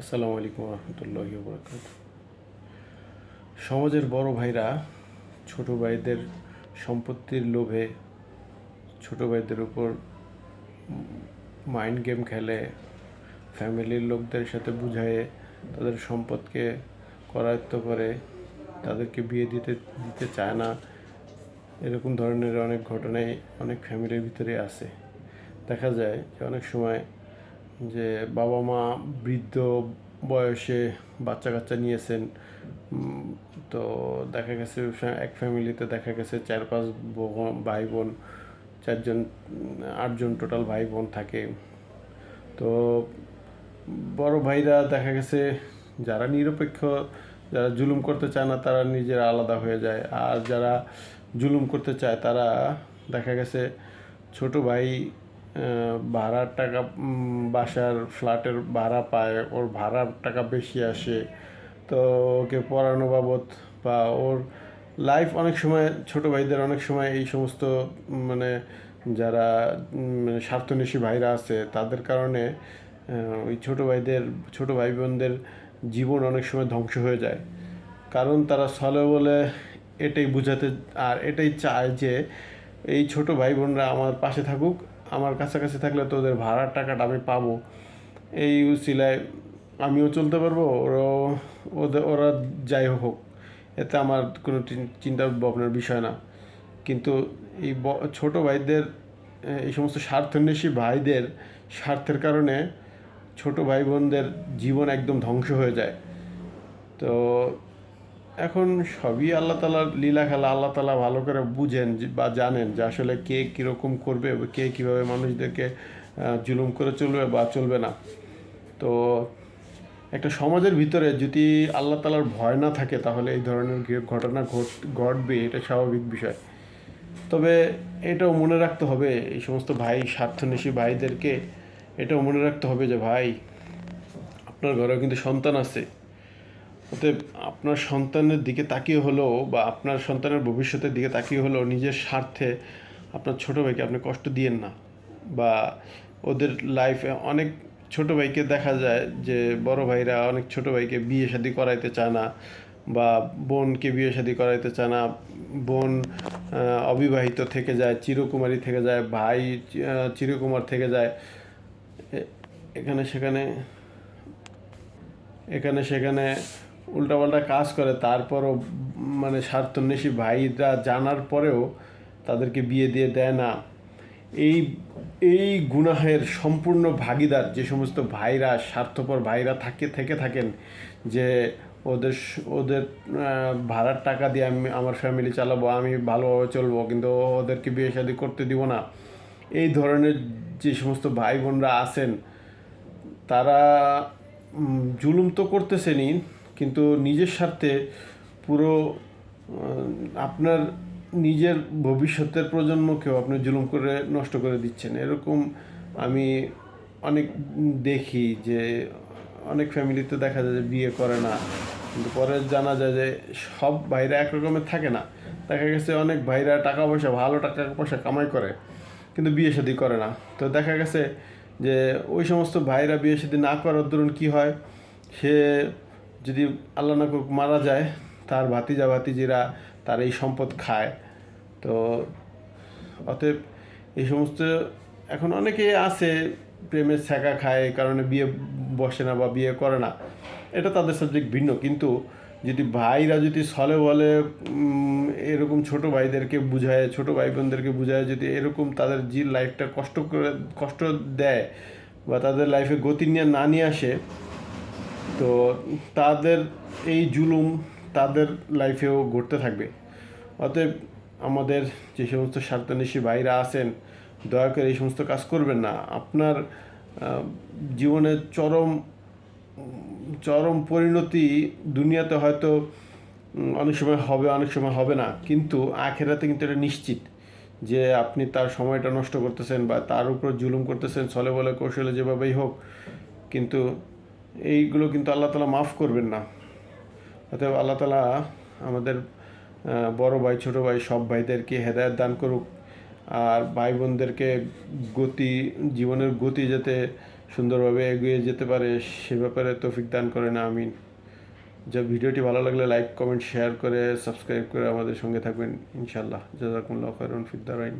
আসসালামু আলাইকুম রহমতুল্লাহ বরকাত সমাজের বড় ভাইরা ছোট ভাইদের সম্পত্তির লোভে ছোট ভাইদের উপর মাইন্ড গেম খেলে, ফ্যামিলির লোকদের সাথে বুঝায়ে তাদের সম্পদকে করায়ত্ত করে, তাদেরকে বিয়ে দিতে দিতে চায় না, এরকম ধরনের অনেক ঘটনাই অনেক ফ্যামিলির ভিতরে আছে দেখা যায় যে অনেক সময় যে বাবা মা বৃদ্ধ বয়সে বাচ্চা কাচ্চা নিয়েছেন তো দেখা গেছে এক ফ্যামিলিতে দেখা গেছে চার, পাঁচ ভাই বোন চারজন আটজন টোটাল ভাই বোন থাকে। তো বড় ভাইরা দেখা গেছে যারা নিরপেক্ষ, যারা জুলুম করতে চায় না, তারা নিজেরা আলাদা হয়ে যায়। আর যারা জুলুম করতে চায়, তারা দেখা গেছে ছোট ভাই ভাড়ার টাকা বাসার ফ্ল্যাটের ভাড়া পায়, ওর ভাড়ার টাকা বেশি আসে। তো ওকে পড়ানো বাবদ বা ওর লাইফ অনেক সময়, ছোট ভাইদের অনেক সময় এই সমস্ত মানে যারা মানে ভাইরা আছে, তাদের কারণে ওই ছোট ভাইদের, ছোট ভাই বোনদের জীবন অনেক সময় ধ্বংস হয়ে যায়। কারণ তারা ছলে বলে এটাই বুঝাতে, আর এটাই চায় যে, এই ছোট ভাই বোনরা আমার পাশে থাকুক আমার কাছাকাছি থাকলে তো ওদের ভাড়ার টাকাটা আমি পাবো। এই উচিলায় আমিও চলতে পারব, ওরাও ওদের ওরা যাই হোক, এতে আমার কোনো চিন্তা ভাবনার বিষয় না। কিন্তু এই ছোট ভাইদের এই সমস্ত স্বার্থান্বেষী ভাইদের স্বার্থের কারণে ছোট ভাই বোনদের জীবন একদম ধ্বংস হয়ে যায়। তো এখন সবই আল্লাহ তালার লীলা খেলা, আল্লাহ তালা ভালো করে বুঝেন বা জানেন যে আসলে কে কীরকম করবে, কে কীভাবে মানুষদেরকে জুলুম করে চলবে বা চলবে না। তো একটা সমাজের ভিতরে যদি আল্লাহ তালার ভয় না থাকে, তাহলে এই ধরনের ঘটনা ঘট, ঘটবে, এটা স্বাভাবিক বিষয়। তবে এটাও মনে রাখতে হবে, এই সমস্ত ভাই, স্বার্থন্বেষী ভাইদেরকে এটাও মনে রাখতে হবে যে ভাই, আপনার ঘরেও কিন্তু সন্তান আছে। অতএব আপনার সন্তানের দিকে তাকিয়ে হলেও বা আপনার সন্তানের ভবিষ্যতের দিকে তাকিয়ে হলেও নিজের স্বার্থে আপনার ছোট ভাইকে আপনি কষ্ট দিয়েন না। বা ওদের লাইফে অনেক ছোট ভাইকে দেখা যায় যে বড় ভাইরা অনেক ছোট ভাইকে বিয়ে শাদি করাইতে চায় না বা বোনকে বিয়ে শাদি করাইতে চায় না। বোন অবিবাহিত থেকে যায়, চিরকুমারী থেকে যায়, ভাই চিরকুমার থেকে যায়। এখানে সেখানে এখানে সেখানে উল্টাপাল্টা কাজ করে, তারপরও মানে স্বার্থন্বেষী ভাইরা জানার পরেও তাদেরকে বিয়ে দিয়ে দেয় না। এই এই গুনাহের সম্পূর্ণ ভাগিদার যে সমস্ত ভাইরা, স্বার্থপর ভাইরা থাকে, থেকে থাকেন যে ওদের ওদের ভাড়ার টাকা দিয়ে আমি আমার ফ্যামিলি চালাবো, আমি ভালোভাবে চলবো, কিন্তু ওদেরকে বিয়ে শাদি করতে দিব না। এই ধরনের যে সমস্ত ভাই বোনরা আছেন, তারা জুলুম তো করতেছেনই কিন্তু নিজের স্বার্থে পুরো আপনার নিজের ভবিষ্যতের প্রজন্মকেও আপনি জুলুম করে নষ্ট করে দিচ্ছেন। এরকম আমি অনেক দেখি যে, অনেক ফ্যামিলিতে দেখা যায় যে বিয়ে করে না। কিন্তু পরে জানা যায় যে, সব ভাইরা একরকমের থাকে না। দেখা গেছে অনেক ভাইরা টাকা পয়সা, ভালো টাকা পয়সা কামাই করে, কিন্তু বিয়ে শাদী করে না। তো দেখা গেছে যে, ওই সমস্ত ভাইরা বিয়ে শাদী না করার দরুন কী হয়? সে যদি আল্লাহ না করুক মারা যায়, তার ভাতিজা ভাতিজিরা তার এই সম্পদ খায়। তো অতএব এই সমস্ত এখন অনেকে আছে, প্রেমের ছ্যাঁকা খায়, এই কারণে বিয়ে বসে না বা বিয়ে করে না। এটা তাদের সাবজেক্ট ভিন্ন, কিন্তু যদি ভাইরা যদি সলে বলে এরকম ছোট ভাইদেরকে বুঝায়, ছোট ভাই বোনদেরকে বুঝায়, যদি এরকম তাদের যে লাইফটা কষ্ট করে, কষ্ট দেয় বা তাদের লাইফে গতি নিয়ে না নিয়ে আসে তো তাদের এই জুলুম তাদের লাইফেও ঘটতে থাকবে। অতএব আমাদের যে সমস্ত স্বার্থন্বেষী ভাইরা আছেন দয়া করে এই সমস্ত কাজ করবেন না। আপনার আহ, জীবনের চরম চরম পরিণতি দুনিয়াতে হয়তো অনেক সময় হবে অনেক সময় হবে না। কিন্তু আখেরাতে কিন্তু এটা নিশ্চিত যে আপনি তার সময়টা নষ্ট করতেছেন বা তার উপর জুলুম করতেছেন ছলে বলে কৌশলে যেভাবেই হোক। কিন্তু এইগুলো কিন্তু আল্লাহ তালা মাফ করবেন না। অতএব আল্লাহ তালা আমাদের বড় ভাই, ছোট ভাই, সব ভাইদেরকে হেদায়ত দান করুক। আর ভাই বোনদেরকে গতি, জীবনের গতি যাতে সুন্দরভাবে এগিয়ে যেতে পারে, সে ব্যাপারে তৌফিক দান করেন, আমিন। যা ভিডিওটি ভালো লাগলে লাইক, কমেন্ট, শেয়ার করে, সাবস্ক্রাইব করে আমাদের সঙ্গে থাকবেন ইনশাল্লাহ জাজাকুমুল্লাহ খায়রুন ফিদ্দারাইন